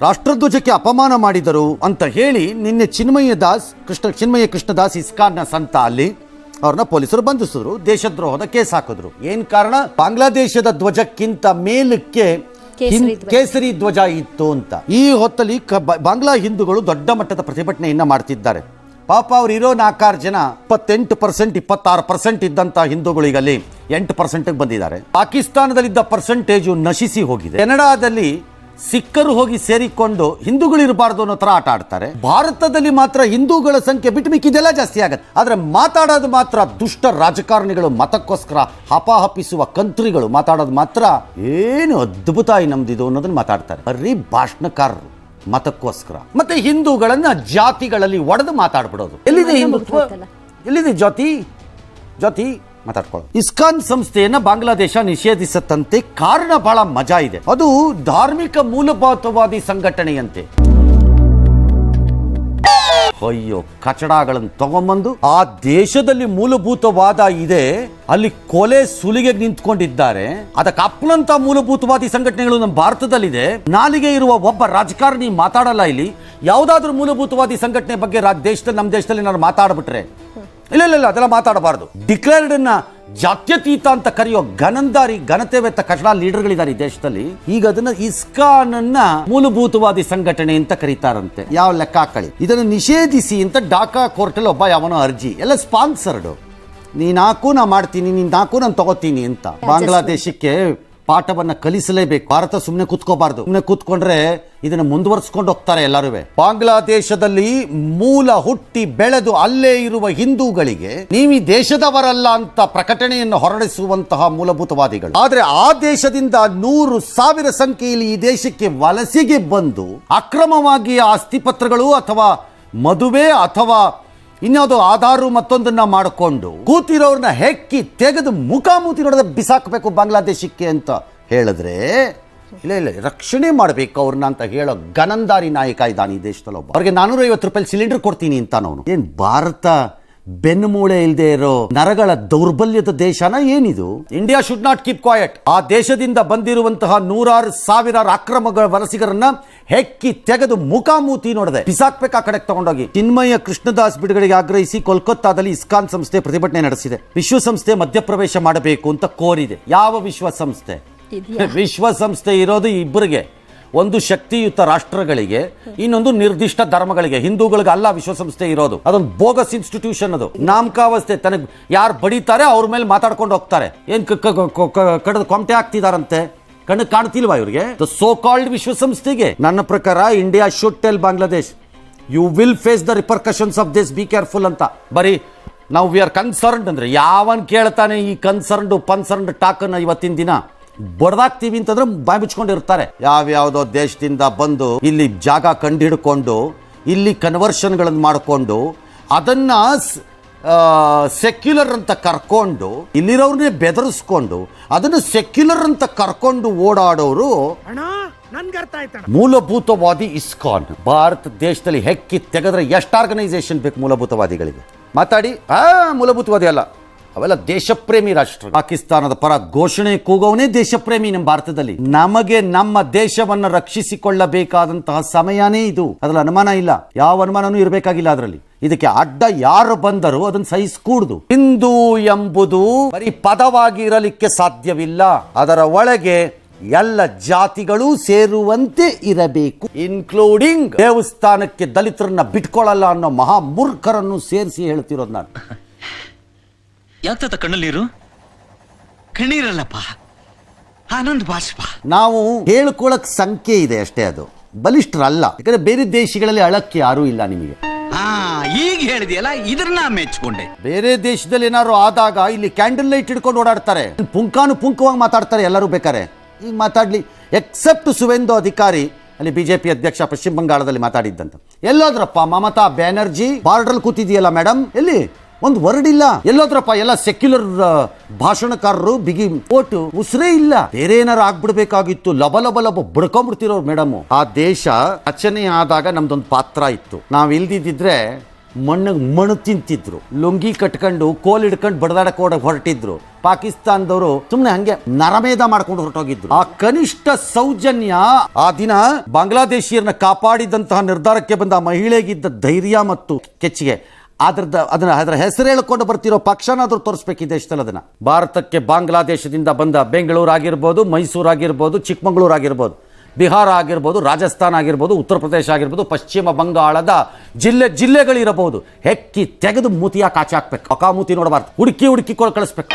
ರಾಷ್ಟ್ರಧ್ವಜಕ್ಕೆ ಅಪಮಾನ ಮಾಡಿದರು ಅಂತ ಹೇಳಿ ನಿನ್ನೆ ಚಿನ್ಮಯ ದಾಸ್ ಕೃಷ್ಣ ಚಿನ್ಮಯ ಕೃಷ್ಣದಾಸ್ ಇಸ್ಕಾನ್ನ ಸಂತ ಅಲ್ಲಿ ಅವ್ರನ್ನ ಪೊಲೀಸರು ಬಂಧಿಸಿದ್ರು. ದೇಶದ್ರೋಹದ ಕೇಸ್ ಹಾಕಿದ್ರು. ಏನ್ ಕಾರಣ? ಬಾಂಗ್ಲಾದೇಶದ ಧ್ವಜಕ್ಕಿಂತ ಮೇಲಕ್ಕೆ ಕೇಸರಿ ಧ್ವಜ. ಇತ್ತು ಅಂತ. ಈ ಹೊತ್ತಲ್ಲಿ ಬಾಂಗ್ಲಾ ಹಿಂದೂಗಳು ದೊಡ್ಡ ಮಟ್ಟದ ಪ್ರತಿಭಟನೆಯನ್ನ ಮಾಡ್ತಿದ್ದಾರೆ. ಪಾಪ ಅವ್ರು ಇರೋ ನಾಲ್ಕಾರು ಜನ ಇಪ್ಪತ್ತೆಂಟು ಪರ್ಸೆಂಟ್ ಇಪ್ಪತ್ತಾರು ಪರ್ಸೆಂಟ್ ಇದ್ದಂತ ಹಿಂದೂಗಳಿಗಲ್ಲಿ ಎಂಟು ಪರ್ಸೆಂಟ್ ಬಂದಿದ್ದಾರೆ. ಪಾಕಿಸ್ತಾನದಲ್ಲಿದ್ದ ಪರ್ಸೆಂಟೇಜು ನಶಿಸಿ ಹೋಗಿದೆ. ಕೆನಡಾದಲ್ಲಿ ಸಿಕ್ಕರು ಹೋಗಿ ಸೇರಿಕೊಂಡು ಹಿಂದೂಗಳು ಇರಬಾರ್ದು ಅನ್ನೋ ತರ ಆಟ ಆಡ್ತಾರೆ. ಭಾರತದಲ್ಲಿ ಮಾತ್ರ ಹಿಂದೂಗಳ ಸಂಖ್ಯೆ ಬಿಟ್ಟು ಮಿಕ್ಕಿದೆಲ್ಲ ಜಾಸ್ತಿ ಆಗತ್ತೆ. ಆದರೆ ಮಾತಾಡೋದು ಮಾತ್ರ ದುಷ್ಟ ರಾಜಕಾರಣಿಗಳು ಮತಕ್ಕೋಸ್ಕರ ಹಪಾಹಪಿಸುವ ಕಂತ್ರಿಗಳು ಮಾತಾಡೋದು ಮಾತ್ರ ಏನು ಅದ್ಭುತ ನಮ್ದಿದು ಅನ್ನೋದನ್ನ ಮಾತಾಡ್ತಾರೆ. ಬರೀ ಭಾಷಣಕಾರರು ಮತಕ್ಕೋಸ್ಕರ. ಮತ್ತೆ ಹಿಂದೂಗಳನ್ನ ಜಾತಿಗಳಲ್ಲಿ ಒಡೆದು ಮಾತಾಡ್ಬಿಡೋದು. ಎಲ್ಲಿದೆ ಹಿಂದುತ್ವ? ಎಲ್ಲಿದೆ ಜಾತಿ ಜಾತಿ ಮಾತಾಡ್ಕೊಳ್ಳೋದು ಇಸ್ಕಾನ್ ಸಂಸ್ಥೆಯನ್ನ ಬಾಂಗ್ಲಾದೇಶ ನಿಷೇಧಿಸತ್ತಂತೆ ಕಾರಣ ಬಹಳ ಮಜಾ ಇದೆ. ಅದು ಧಾರ್ಮಿಕ ಮೂಲಭೂತವಾದಿ ಸಂಘಟನೆಯಂತೆ. ಅಯ್ಯೋ, ಕಚಡಗಳನ್ನು ತಗೊಂಬಂದು ಆ ದೇಶದಲ್ಲಿ ಮೂಲಭೂತವಾದ ಇದೆ, ಅಲ್ಲಿ ಕೊಲೆ ಸುಲಿಗೆ ನಿಂತ್ಕೊಂಡಿದ್ದಾರೆ. ಅದಕ್ಕೆ ಅಪ್ಪನಂತ ಮೂಲಭೂತವಾದಿ ಸಂಘಟನೆಗಳು ನಮ್ಮ ಭಾರತದಲ್ಲಿದೆ. ನಾಲಿಗೆ ಇರುವ ಒಬ್ಬ ರಾಜಕಾರಣಿ ಮಾತಾಡಲ್ಲ ಇಲ್ಲಿ. ಯಾವುದಾದ್ರೂ ಮೂಲಭೂತವಾದಿ ಸಂಘಟನೆ ಬಗ್ಗೆ ದೇಶದಲ್ಲಿ, ನಮ್ಮ ದೇಶದಲ್ಲಿ ನಾನು ಮಾತಾಡ್ಬಿಟ್ರೆ. ಇಲ್ಲ ಇಲ್ಲ ಇಲ್ಲ ಅದೆಲ್ಲ ಮಾತಾಡಬಾರ್ದು. ಡಿಕ್ಲೇರ್ಡ್ ಅನ್ನ ಜಾತ್ಯತೀತ ಅಂತ ಕರೆಯೋ ಗನಂದಾರಿ ಘನತೆವೆತ್ತ ಕಚಡ ಲೀಡರ್ಗಳಿದ್ದಾರೆ ಈ ದೇಶದಲ್ಲಿ. ಈಗ ಅದನ್ನ ಇಸ್ಕಾನ್ ಅನ್ನ ಮೂಲಭೂತವಾದಿ ಸಂಘಟನೆ ಅಂತ ಕರೀತಾರಂತೆ. ಯಾವ ಲೆಕ್ಕ ಹಾಕಳಿ? ಇದನ್ನು ನಿಷೇಧಿಸಿ ಅಂತ ಡಾಕಾ ಕೋರ್ಟಲ್ಲಿ ಒಬ್ಬ ಯಾವನೋ ಅರ್ಜಿ. ಎಲ್ಲ ಸ್ಪಾನ್ಸರ್ಡ್ ನೀನ್ ಹಾಕು ನಾ ಮಾಡ್ತೀನಿ ನೀನ್ ಹಾಕು ನಾನು ತಗೋತೀನಿ ಅಂತ. ಬಾಂಗ್ಲಾದೇಶಕ್ಕೆ ಪಾಠವನ್ನ ಕಲಿಸಲೇಬೇಕು. ಭಾರತ ಸುಮ್ಮನೆ ಕೂತ್ಕೋಬಾರ್ದು. ಸುಮ್ಮನೆ ಕೂತ್ಕೊಂಡ್ರೆ ಇದನ್ನ ಮುಂದುವರ್ಸ್ಕೊಂಡು ಹೋಗ್ತಾರೆ ಎಲ್ಲರೂ ಬಾಂಗ್ಲಾದೇಶದಲ್ಲಿ ಮೂಲ ಹುಟ್ಟಿ ಬೆಳೆದು ಅಲ್ಲೇ ಇರುವ ಹಿಂದೂಗಳಿಗೆ ನೀವು ಈ ದೇಶದವರಲ್ಲ ಅಂತ ಪ್ರಕಟಣೆಯನ್ನು ಹೊರಡಿಸುವಂತಹ ಮೂಲಭೂತವಾದಿಗಳು. ಆದ್ರೆ ಆ ದೇಶದಿಂದ ನೂರು ಸಾವಿರ ಸಂಖ್ಯೆಯಲ್ಲಿ ಈ ದೇಶಕ್ಕೆ ವಲಸೆಗೆ ಬಂದು ಅಕ್ರಮವಾಗಿ ಆಸ್ತಿ ಅಸ್ಥಿಪತ್ರಗಳು ಅಥವಾ ಮದುವೆ ಅಥವಾ ಇನ್ಯಾವುದೋ ಆಧಾರು ಮತ್ತೊಂದನ್ನ ಮಾಡಿಕೊಂಡು ಕೂತಿರೋರ್ನ ಹೆಕ್ಕಿ ತೆಗೆದು ಮುಖಾಮುಖಿ ನೋಡದ ಬಿಸಾಕಬೇಕು ಬಾಂಗ್ಲಾದೇಶಕ್ಕೆ ಅಂತ ಹೇಳಿದ್ರೆ, ಇಲ್ಲ ಇಲ್ಲ, ರಕ್ಷಣೆ ಮಾಡಬೇಕು ಅವ್ರನ್ನ ಅಂತ ಹೇಳೋ ಗನಂದಾರಿ ನಾಯಕ ಇದ್ದಾನೆ ಈ ದೇಶದಲ್ಲಿ ಒಬ್ಬ. ಅವ್ರಿಗೆ ನಾನೂರ ಐವತ್ತು ರೂಪಾಯಿ ಸಿಲಿಂಡರ್ ಕೊಡ್ತೀನಿ ಅಂತ ಅವನು ಏನ್ ಭಾರತ ಬೆನ್ನು ಮೂಳೆ ಇಲ್ಲದೆ ಇರೋ ನರಗಳ ದೌರ್ಬಲ್ಯದ ದೇಶನ ಏನಿದು? India should not keep quiet ಆ ದೇಶದಿಂದ ಬಂದಿರುವಂತಹ ನೂರಾರು ಸಾವಿರಾರು ಅಕ್ರಮಗಳ ವಲಸಿಗರನ್ನ ಹೆಕ್ಕಿ ತೆಗೆದು ಮುಖಾಮೂತಿ ನೋಡದೆ ಬಿಸಾಕ್ಬೇಕು ಆ ಕಡೆ ತಗೊಂಡೋಗಿ? ಚಿನ್ಮಯ ಕೃಷ್ಣದಾಸ್ ಬಿಡುಗಡೆಗೆ ಆಗ್ರಹಿಸಿ ಕೋಲ್ಕತ್ತಾದಲ್ಲಿ ಇಸ್ಕಾನ್ ಸಂಸ್ಥೆ ಪ್ರತಿಭಟನೆ ನಡೆಸಿದೆ. ವಿಶ್ವಸಂಸ್ಥೆ ಮಧ್ಯಪ್ರವೇಶ ಮಾಡಬೇಕು ಅಂತ ಕೋರಿದೆ. ಯಾವ ವಿಶ್ವಸಂಸ್ಥೆ? ವಿಶ್ವಸಂಸ್ಥೆ ಇರೋದು ಇಬ್ಬರಿಗೆ. ಒಂದು ಶಕ್ತಿಯುತ ರಾಷ್ಟ್ರಗಳಿಗೆ, ಇನ್ನೊಂದು ನಿರ್ದಿಷ್ಟ ಧರ್ಮಗಳಿಗೆ, ಹಿಂದೂಗಳಿಗೆ ಅಲ್ಲ ವಿಶ್ವಸಂಸ್ಥೆ ಇರೋದು. ಅದೊಂದು ಬೋಗಸ್ ಇನ್ಸ್ಟಿಟ್ಯೂಷನ್ ಅದು. ನಾಮಕಾವಸ್ಥೆ ತನಗೆ ಯಾರು ಬಡಿತಾರೆ ಅವ್ರ ಮೇಲೆ ಮಾತಾಡ್ಕೊಂಡು ಹೋಗ್ತಾರೆ. ಏನ್ ಕಡದ ಕೊಮಟೆ ಆಗ್ತಿದಾರಂತೆ ಕಣ್ಣು ಕಾಣ್ತಿಲ್ವಾ ಇವ್ರಿಗೆ? ಸೋ ಕಾಲ್ಡ್ ವಿಶ್ವಸಂಸ್ಥೆಗೆ. ನನ್ನ ಪ್ರಕಾರ India should tell Bangladesh you will face the repercussions of this be careful ಅಂತ. ಬರೀ ನಾವು ವಿ ಆರ್ ಕನ್ಸರ್ನ್ಡ್ ಅಂದ್ರೆ ಯಾವನ್ ಕೇಳ್ತಾನೆ ಈ ಕನ್ಸರ್ನ್ಡ್ ಪನ್ಸರ್ನ್ಡ್ ಟಾಕನ್ನ ಇವತ್ತಿನ ದಿನ? ಬಡ್ದಾಕ್ತೀವಿ ಅಂತಂದ್ರೆ ಬಾಯಿ ಮುಚ್ಕೊಂಡಿರ್ತಾರೆ. ಯಾವ್ಯಾವುದೋ ದೇಶದಿಂದ ಬಂದು ಇಲ್ಲಿ ಜಾಗ ಕಂಡುಹಿಡ್ಕೊಂಡು ಇಲ್ಲಿ ಕನ್ವರ್ಷನ್ಗಳನ್ನು ಮಾಡಿಕೊಂಡು ಅದನ್ನ ಸೆಕ್ಯುಲರ್ ಅಂತ ಕರ್ಕೊಂಡು ಇಲ್ಲಿರೋರ್ನೇ ಬೆದರಿಸ್ಕೊಂಡು ಅದನ್ನು ಸೆಕ್ಯುಲರ್ ಅಂತ ಕರ್ಕೊಂಡು ಓಡಾಡೋರು ಮೂಲಭೂತವಾದಿ ಇಸ್ಕಾನ್. ಭಾರತ ದೇಶದಲ್ಲಿ ಹೆಕ್ಕಿ ತೆಗೆದ್ರೆ ಎಷ್ಟು ಆರ್ಗನೈಸೇಷನ್ ಬೇಕು ಮೂಲಭೂತವಾದಿಗಳಿಗೆ? ಮಾತಾಡಿ. ಆ ಮೂಲಭೂತವಾದಿ ಅಲ್ಲ. ಅವೆಲ್ಲ ದೇಶಪ್ರೇಮಿ ರಾಷ್ಟ್ರ ಪಾಕಿಸ್ತಾನದ ಪರ ಘೋಷಣೆ ಕೂಗವನೇ ದೇಶಪ್ರೇಮಿ ನಮ್ಮ ಭಾರತದಲ್ಲಿ. ನಮಗೆ ನಮ್ಮ ದೇಶವನ್ನು ರಕ್ಷಿಸಿಕೊಳ್ಳಬೇಕಾದಂತಹ ಸಮಯನೇ ಇದು. ಅದರಲ್ಲಿ ಅನುಮಾನ ಇಲ್ಲ. ಯಾವ ಅನುಮಾನನೂ ಇರಬೇಕಾಗಿಲ್ಲ ಅದರಲ್ಲಿ. ಇದಕ್ಕೆ ಅಡ್ಡ ಯಾರು ಬಂದರೂ ಅದನ್ನು ಸಹಿಸ್ಕೂಡ್ದು. ಹಿಂದೂ ಎಂಬುದು ಬರೀ ಪದವಾಗಿ ಇರಲಿಕ್ಕೆ ಸಾಧ್ಯವಿಲ್ಲ. ಅದರ ಒಳಗೆ ಎಲ್ಲ ಜಾತಿಗಳು ಸೇರುವಂತೆ ಇರಬೇಕು. ಇನ್ಕ್ಲೂಡಿಂಗ್ ದೇವಸ್ಥಾನಕ್ಕೆ ದಲಿತರನ್ನ ಬಿಟ್ಕೊಳ್ಳಲ್ಲ ಅನ್ನೋ ಮಹಾ ಮೂರ್ಖರನ್ನು ಸೇರಿಸಿ ಹೇಳ್ತಿರೋದು ನಾನು. ಯಾಕೆ ತಾತ ಕಣ್ಣಲ್ಲಿ ನೀರು ಕಣ್ಣೀರಲ್ಲಪ್ಪ. ಆನಂದ್ ಬಾಷ್ಪ. ನಾವು ಹೇಳ್ಕೊಳಕ್ ಸಂಖ್ಯೆ ಇದೆ ಅಷ್ಟೇ ಅದು. ಬಲಿಷ್ಠರಲ್ಲ. ಯಾಕಂದ್ರೆ ಬೇರೆ ದೇಶಗಳಲ್ಲಿ ಅಳಕ್ಕೆ ಯಾರೂ ಇಲ್ಲ ನಿಮಗೆ. ಹಾ ಈಗ ಹೇಳಿದೆಯಲ್ಲ ಇದನ್ನ ಮೆಚ್ಚಿಕೊಂಡೆ ಬೇರೆ ದೇಶದಲ್ಲಿ ಏನಾದ್ರು ಆದಾಗ ಇಲ್ಲಿ ಕ್ಯಾಂಡಲ್ ಲೈಟ್ ಹಿಡ್ಕೊಂಡು ಓಡಾಡ್ತಾರೆ. ಪುಂಕಾನು ಪುಂಕವಾಗಿ ಮಾತಾಡ್ತಾರೆ ಎಲ್ಲರೂ ಬೇಕಾರೆ ಈಗ ಮಾತಾಡ್ಲಿ. ಎಕ್ಸೆಪ್ಟ್ ಸುವೆಂದು ಅಧಿಕಾರಿ ಅಲ್ಲಿ ಬಿಜೆಪಿ ಅಧ್ಯಕ್ಷ ಪಶ್ಚಿಮ ಬಂಗಾಳದಲ್ಲಿ ಮಾತಾಡಿದ್ದಂತ. ಎಲ್ಲೋದ್ರಪ್ಪ ಮಮತಾ ಬ್ಯಾನರ್ಜಿ ಬಾರ್ಡರ್ ಕೂತಿದೆಯಲ್ಲ ಮೇಡಮ್ ಎಲ್ಲಿ? ಒಂದು ವರ್ಡ್ ಇಲ್ಲ. ಎಲ್ಲೋದ್ರಪ್ಪ, ಎಲ್ಲ ಸೆಕ್ಯುಲರ್ ಭಾಷಣಕಾರರು ಬಿಗಿ ಓಟು, ಉಸಿರೇ ಇಲ್ಲ. ಬೇರೆ ಏನಾರು ಆಗ್ಬಿಡ್ಬೇಕಾಗಿತ್ತು, ಲಬ ಲಬ ಲಬ ಬಡ್ಕೊಂಡ್ಬಿಡ್ತಿರೋ ಮೇಡಮ್ ಆ ದೇಶ ರಚನೆ ಆದಾಗ ನಮ್ದೊಂದು ಪಾತ್ರ ಇತ್ತು. ನಾವ್ ಇಲ್ದಿದ್ರೆ ಮಣ್ಣಿಗೆ ಮಣ್ಣು ತಿಂತಿದ್ರು. ಲುಂಗಿ ಕಟ್ಕೊಂಡು, ಕೋಲ್ ಹಿಡ್ಕೊಂಡು ಬಡದಾಡಕ್ಕೆ ಹೊರಟಿದ್ರು. ಪಾಕಿಸ್ತಾನದವರು ಸುಮ್ಮನೆ ಹಂಗೆ ನರಮೇಧ ಮಾಡ್ಕೊಂಡು ಹೊರಟೋಗಿದ್ರು. ಆ ಕನಿಷ್ಠ ಸೌಜನ್ಯ ಆ ದಿನ ಬಾಂಗ್ಲಾದೇಶಿಯರನ್ನ ಕಾಪಾಡಿದಂತಹ ನಿರ್ಧಾರಕ್ಕೆ ಬಂದ ಮಹಿಳೆಗಿದ್ದ ಧೈರ್ಯ ಮತ್ತು ಕೆಚ್ಚಿಗೆ. ಅದ್ರದ್ದು ಅದನ್ನ ಅದರ ಹೆಸರು ಹೇಳ್ಕೊಂಡು ಬರ್ತಿರೋ ಪಕ್ಷನಾದರೂ ತೋರಿಸ್ಬೇಕು ಈ ದೇಶದಲ್ಲಿ ಅದನ್ನ. ಭಾರತಕ್ಕೆ ಬಾಂಗ್ಲಾದೇಶದಿಂದ ಬಂದ ಬೆಂಗಳೂರು ಆಗಿರ್ಬೋದು ಮೈಸೂರು ಆಗಿರ್ಬೋದು ಚಿಕ್ಕಮಗಳೂರು ಆಗಿರ್ಬೋದು ಬಿಹಾರ ಆಗಿರ್ಬೋದು, ರಾಜಸ್ಥಾನ ಆಗಿರ್ಬೋದು, ಉತ್ತರ ಪ್ರದೇಶ ಆಗಿರ್ಬೋದು, ಪಶ್ಚಿಮ ಬಂಗಾಳದ ಜಿಲ್ಲೆ ಜಿಲ್ಲೆಗಳಿರಬಹುದು. ಹೆಕ್ಕಿ ತೆಗೆದು ಮೂತಿಯ ಕಾಚಿ ಹಾಕ್ಬೇಕು. ಅಕಾಮೂತಿ ನೋಡಬಾರ್ದು ಹುಡುಕಿ ಹುಡುಕಿ ಕೊಳ್ ಕಳಿಸ್ಬೇಕು.